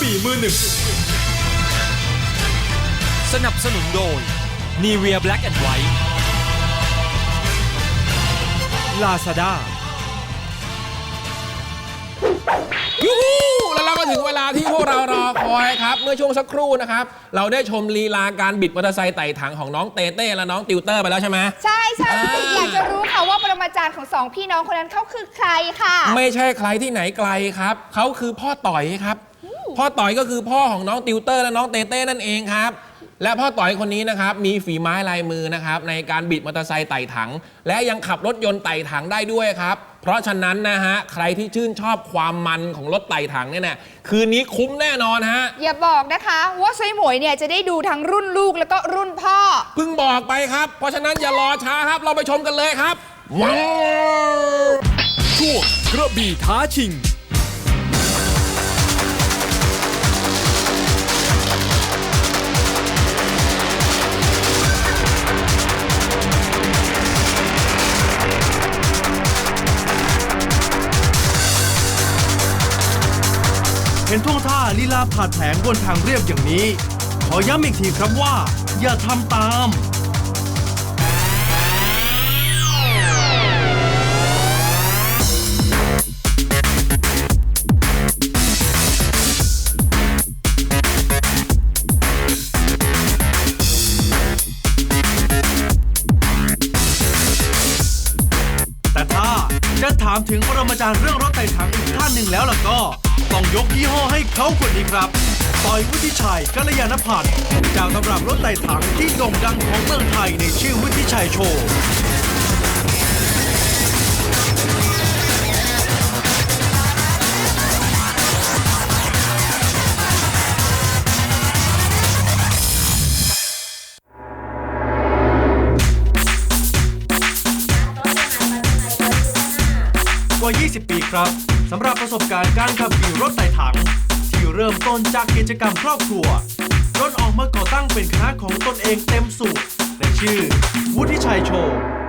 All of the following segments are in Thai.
บี่มือหนึ่ง สนับสนุนโดย n i v e a Black and White Lazada ยูฮูแล้วเราก็ถึงเวลาที่พวกเรารอคอยครับ เมื่อช่วงสักครู่นะครับ เราได้ชมลีลาการบิดมอเตอร์ไซค์ไต่ถังของน้องเต้เต้และน้องติวเตอร์ไปแล้วใช่ไหม ใช่ใช่อ่า อยากจะรู้ค่ะว่าปรมาจารย์ของสองพี่น้องคนนั้นเขาคือใครค่ะ ไม่ใช่ใครที่ไหนไกลครับ เขาคือพ่อต่อยครับ พ่อต่อยก็คือพ่อของน้องติวเตอร์และน้องเต้เต้นั่นเองครับ และพ่อต่อยคนนี้นะครับมีฝีไม้ลายมือนะครับในการบิดมอเตอร์ไซค์ไต่ถัง และยังขับรถยนต์ไต่ถังได้ด้วยครับ เพราะฉะนั้นนะฮะใครที่ชื่นชอบความมันของรถไต่ถังเนี่ยนะคืนนี้คุ้มแน่นอนฮะ อย่าบอกนะคะว่าซวยหมวยเนี่ยจะได้ดูทั้งรุ่นลูกแล้วก็รุ่นพ่อ เพิ่งบอกไปครับ เพราะฉะนั้นอย่ารอช้าครับ เราไปชมกันเลยครับว้าวช่วงกระบี่ท้าชิง เห็นท่วงท่าลีลาผ่าดแผงบนทางเรียบอย่างนี้ ขอย้ำอีกทีครับว่า อย่าทำตาม แต่ถ้าจะถามถึงปรมาจารย์เรื่องรถไต่ถังอีกท่านหนึ่งแล้วล่ะก็ ต้องยกยี่ห้อให้เขาคนนี้ครับต่อยวุฒิชัยกัลยาณพันธ์จากตำรับรถไต่ถังที่โด่งดังของเมืองไทยในชื่อวุฒิชัยโชว์กว่า 20 ปีครับ สำหรับประสบการณ์การขับขี่รถไต่ถัง ที่เริ่มต้นจากกิจกรรมครอบครัวจนออกมาก่อตั้งเป็นคณะของตนเองเต็มสูตรในชื่อ วุฒิชัยโชว์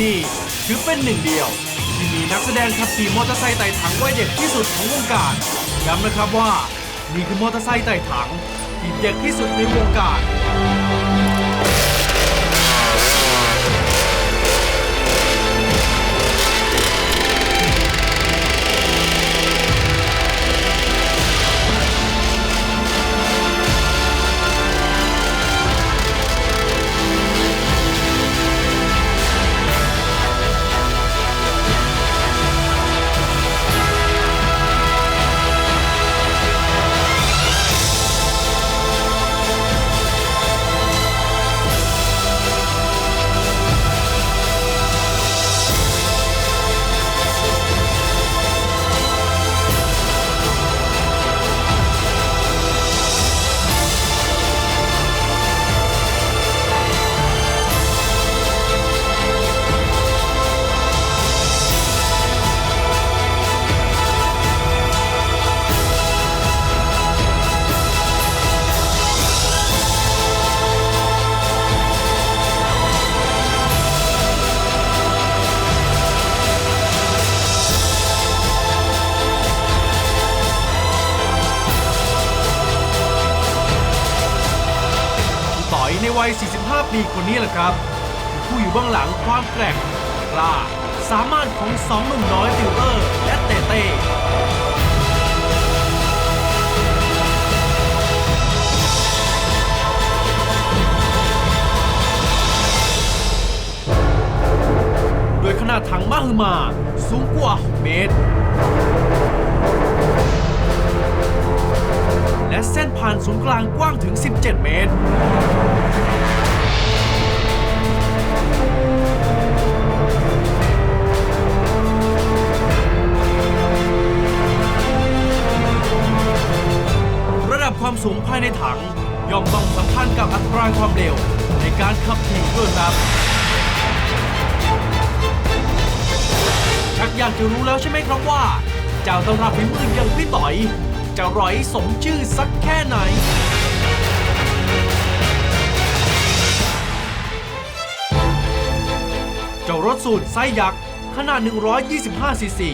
นี่ถือเป็นหนึ่งเดียว ที่มีนักแสดงขับขี่มอเตอร์ไซค์ไต่ถังวัยเด็กที่สุดของวงการย้ำนะครับว่านี่คือมอเตอร์ไซค์ไต่ถังที่เด็กที่สุดในวงการ วัย 45 ปีคนนี้แหละครับ ผู้อยู่เบื้องหลังความแกร่งกล้าสามารถของสองหนุ่มน้อยติวเตอร์และเต้เต้โดยขนาดถังมหึมาสูงกว่า 6 เมตร และเส้นผ่านศูนย์กลางกว้างถึง 17 เมตร ระดับความสูงภายในถัง ย่อมต้องสัมพันธ์กับอัตราความเร็ว ในการขับขี่ด้วยครับชักอยากจะรู้แล้วใช่ไหมครับว่า เจ้าตำรับฝีมืออย่างพี่ต่อย จะร้อยสมชื่อสักแค่ไหน เจ้ารถสูตรไส้ยักษ์ ขนาด 125ซีซี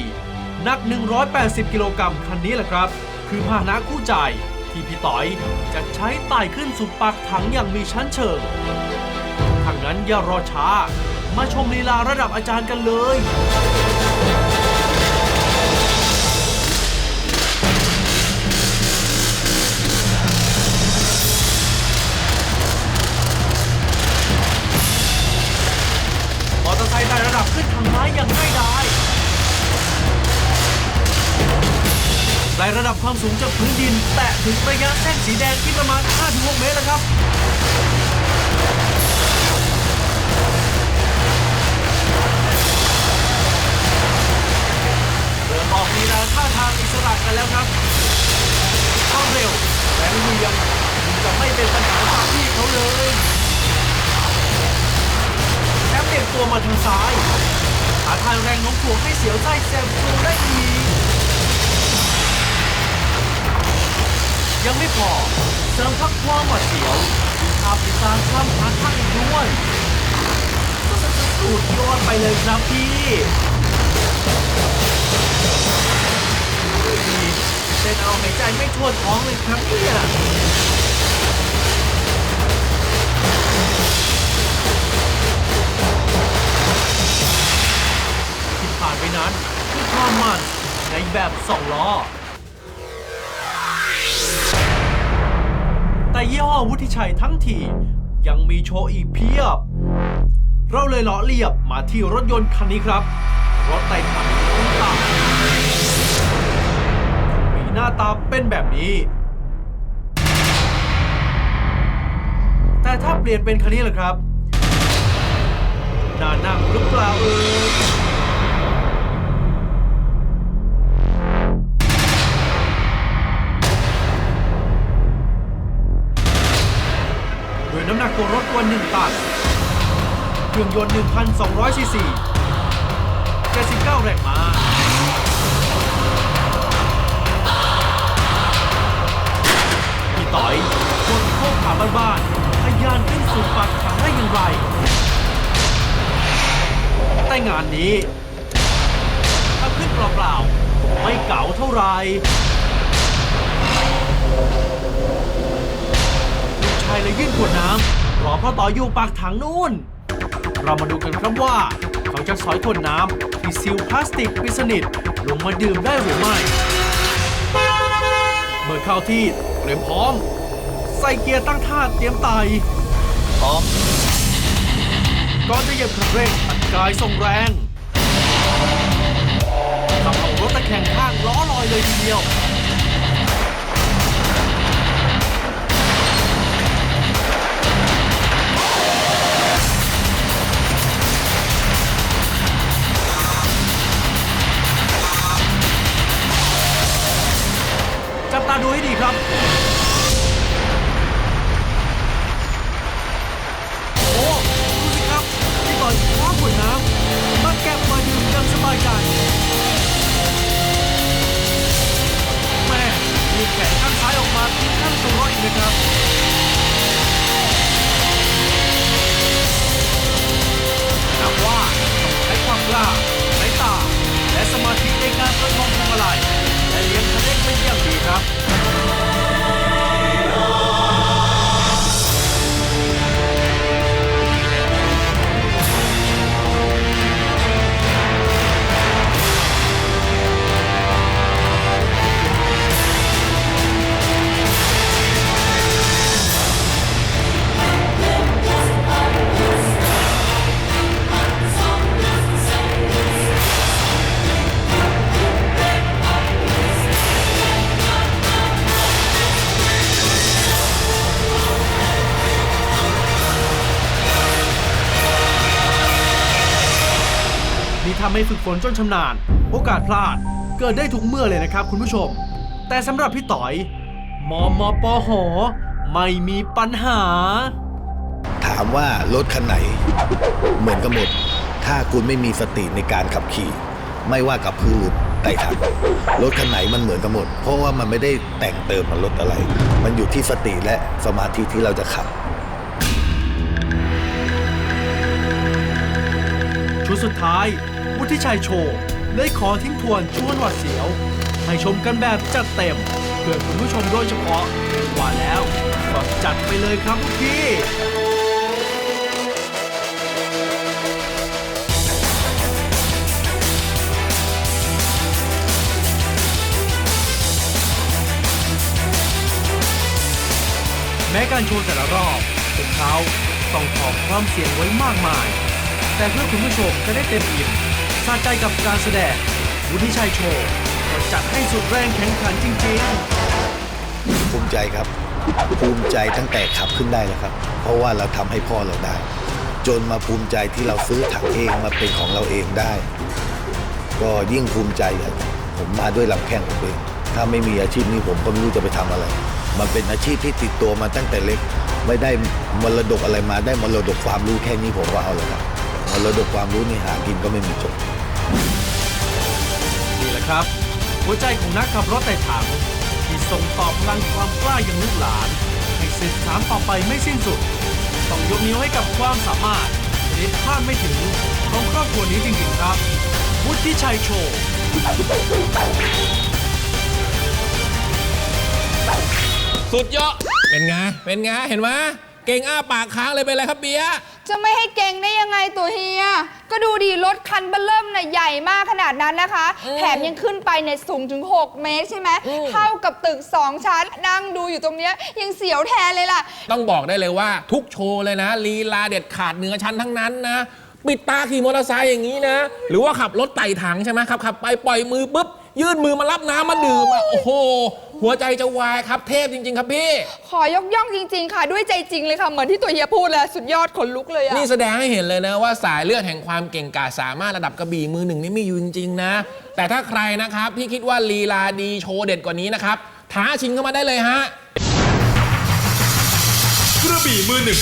หนัก 180 กิโลกรัมคันนี้แหละครับ คือพาหนะคู่ใจที่พี่ต่อยจะใช้ไต่ขึ้นสู่ปากถังอย่างมีชั้นเชิงทางนั้นอย่ารอช้า มาชมลีลาระดับอาจารย์กันเลย อย่างง่ายดายได้ระดับความสูงจากพื้นดิน แตะถึงระยะเส้นสีแดงที่ประมาณ 5-6 เมตรแล้วครับเริ่มออกลีลาท่าทางอิสระกันแล้วครับความเร็วแรงเหวี่ยงจะไม่เป็นปัญหาสำหรับพี่เขาเลยแชมป์เบี่ยงตัวมาทางซ้าย หาทางแรงโน้มถ่วงให้เสียวไส้แซมซูได้อีก ยังไม่พอเสริมทักความหวาดเสียวดึงภาพติดตามข้ามหาทางอีกด้วยสุดยอดไปเลยครับพี่เต้นเอาหายใจไม่ทั่วท้องเลยครับเนี่ย ผ่านไปนั้นคือความมันในแบบสองล้อ แต่ยี่ห้อวุฒิชัยทั้งทียังมีโชว์อีกเพียบ เราเลยเลาะเรียบมาที่รถยนต์คันนี้ครับ รถไต่ถังคุณตามีหน้าตาเป็นแบบนี้ แต่ถ้าเปลี่ยนเป็นคันนี้ล่ะครับน่านั่งหรือเปล่าเอ่ย ว่า 1 ตัน เครื่องยนต์ 1,200ซีซี79แรงม้า พี่ต่อยคนโค้งขาบ้านๆทะยานขึ้นสู่ปากถังได้อย่างไร แต่งานนี้ถ้าขึ้นเปล่าๆ ไม่เก๋าเท่าไหรลูกชายเลยยื่นขวดน้ำ รอพ่อต่ออยู่ปากถังนู่น เรามาดูกันครับว่า เขาจะสอยขวดน้ำที่ซีลพลาสติกปิดสนิทลงมาดื่มได้หรือไม่เมื่อเข้าที่เตรียมพร้อม ใส่เกียร์ตั้งท่าเตรียมไต่พร้อมก่อนจะเหยียบคันเร่งอัดกายส่งแรงทำเอารถตะแคงข้างล้อลอยเลยทีเดียว นี่ทำให้ฝึกฝนจนชำนาญ โอกาสพลาดเกิดได้ทุกเมื่อเลยนะครับคุณผู้ชม แต่สำหรับพี่ต่อยมอมอปอหอ ไม่มีปัญหา ถามว่ารถคันไหน เหมือนกันหมด ถ้าคุณไม่มีสติในการขับขี่ ไม่ว่ากับพื้นไต่ถังรถคันไหนมันเหมือนกันหมด เพราะว่ามันไม่ได้แต่งเติมมันรถอะไร มันอยู่ที่สติและสมาธิที่เราจะขับ ชุดสุดท้าย วุฒิชัยโชว์เลยขอทิ้งทวนชวนหวัดเสียว ให้ชมกันแบบจัดเต็ม เพื่อคุณผู้ชมโดยเฉพาะว่าแล้วก็จัดไปเลยครับพี่แม้การโชว์แต่ละรอบพวกเขาต้องถอความเสี่ยงไว้มากมาย แต่เพื่อคุณผู้ชมจะได้เต็มอิ่มสะใจกับการแสดงวุฒิชัยโชว์จัดให้สุดแรงแข่งขันจริงๆ ภูมิใจครับ ภูมิใจตั้งแต่ขับขึ้นได้แล้วครับ เพราะว่าเราทำให้พ่อเราได้ จนมาภูมิใจที่เราซื้อถังเองมาเป็นของเราเองได้ ก็ยิ่งภูมิใจครับผมมาด้วยลำแข้งผมเองถ้าไม่มีอาชีพนี้ผมก็ไม่รู้จะไปทำอะไร มันเป็นอาชีพที่ติดตัวมาตั้งแต่เล็ก ไม่ได้มรดกอะไรมาได้มรดกความรู้แค่นี้ผมว่าเอาเลยครับ มรดกความรู้นี่หากินก็ไม่มีจบ นี่แหละครับ หัวใจของนักขับรถไต่ถังที่ส่งต่อพลังความกล้าอย่างลูกหลาน ให้สืบสานต่อไปไม่สิ้นสุด ต้องยกนิ้วให้กับความสามารถชนิดคาดไม่ถึงของครอบครัวนี้จริงๆครับวุฒิชัยโชว์สุดยอด เป็นไง เป็นไง เห็นไหมเก่งอ้าปากค้างเลยเป็นไรครับเบียร์ จะไม่ให้เก่งได้ยังไงตัวเฮีย ก็ดูดีรถคันเบลเริ่มน่ะใหญ่มากขนาดนั้นนะคะ แถมยังขึ้นไปเนี่ยสูงถึง 6 เมตรใช่ไหม เท่ากับตึก 2 ชั้น นั่งดูอยู่ตรงเนี้ยยังเสียวแทนเลยล่ะ ต้องบอกได้เลยว่าทุกโชว์เลยนะลีลาเด็ดขาดเหนือชั้นทั้งนั้นนะปิดตาขี่มอเตอร์ไซค์อย่างนี้นะ หรือว่าขับรถไต่ถังใช่ไหมขับขับไปปล่อยมือปุ๊บ ยื่นมือมารับน้ำมาดื่มอะโอ้โห หัวใจจะวายครับ เทพจริง ๆ ครับพี่ ขอยกย่องจริง ๆ ค่ะ ด้วยใจจริงเลยค่ะ เหมือนที่ตัวเฮียพูดเลย สุดยอดขนลุกเลยอะนี่แสดงให้เห็นเลยนะว่าสายเลือดแห่งความเก่งกาจสามารถระดับกระบี่มือหนึ่งนี่มีอยู่จริงๆนะ แต่ถ้าใครนะครับที่คิดว่าลีลาดีโชว์เด็ดกว่านี้นะครับท้าชิงเข้ามาได้เลยฮะ กระบี่มือหนึ่ง